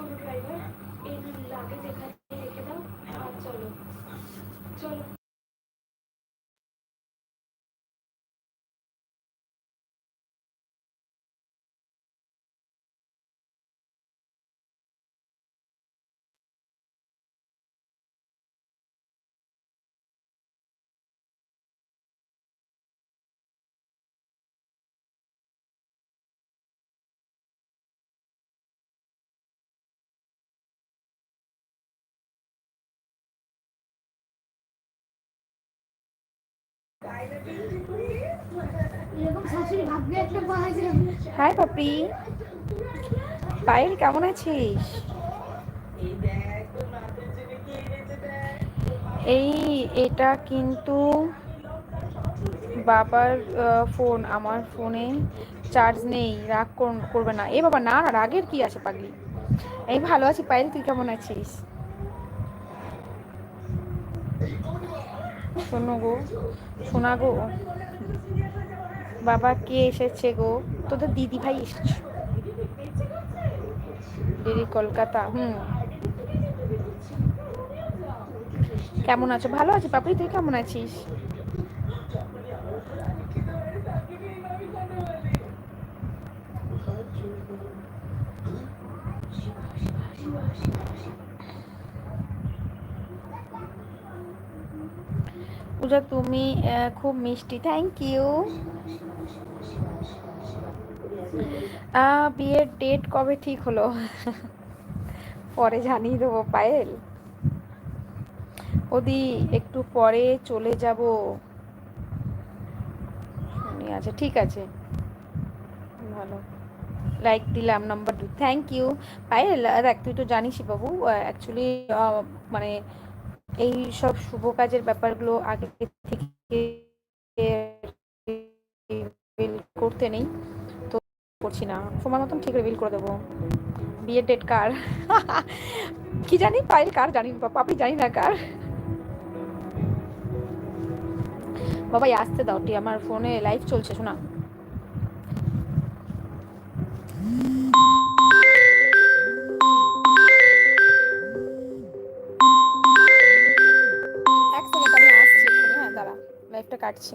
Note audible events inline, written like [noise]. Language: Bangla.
শোনো ড্রাইভার এই লাগে এখানে হাই পাপি পায়েল, কেমন আছিস? এই, এটা কিন্তু বাবার ফোন, আমার ফোনে চার্জ নেই, রাগ কর- করবে না। এ বাবা, না না, রাগের কি আছে পাগলি? এই ভালো আছি, পায়েল, তুই কেমন আছিস? শোনো গো, শোনা গো। বাবা, কে এসেছে গো? তোদের দিদি ভাই এসেছে। দিদি কলকাতা, হুম। কেমন আছো? ভালো আছি? পাপড়ি, তুই কেমন আছিস? পূজা, তুমি খুব মিষ্টি। থ্যাংক ইউ বিয়ের ডেট কবে ঠিক হলো? [laughs] পরে জানিয়ে দেবো, পায়েল। ওদি, একটু পরে চলে যাব। আচ্ছা ঠিক আছে। ভালো। লাইক দিলাম number two thank you Payel, দেখ, তুই তো জানিসই বাবু অ্যাকচুয়ালি মানে এই সব শুভ কাজের ব্যাপারগুলো আগে থেকে reveal করতে নেই। তো করছি না। সময় মতন ঠিক রিভিল করে দেবো। বিয়ের ডেট কার? [laughs] কি জানি? পাইল কার জানি? বাবা আপনি জানি না কার? বাবাই, আসতে দাও আমার ফোনে লাইভ চলছে, শোনা। লাইভটা কাটছি।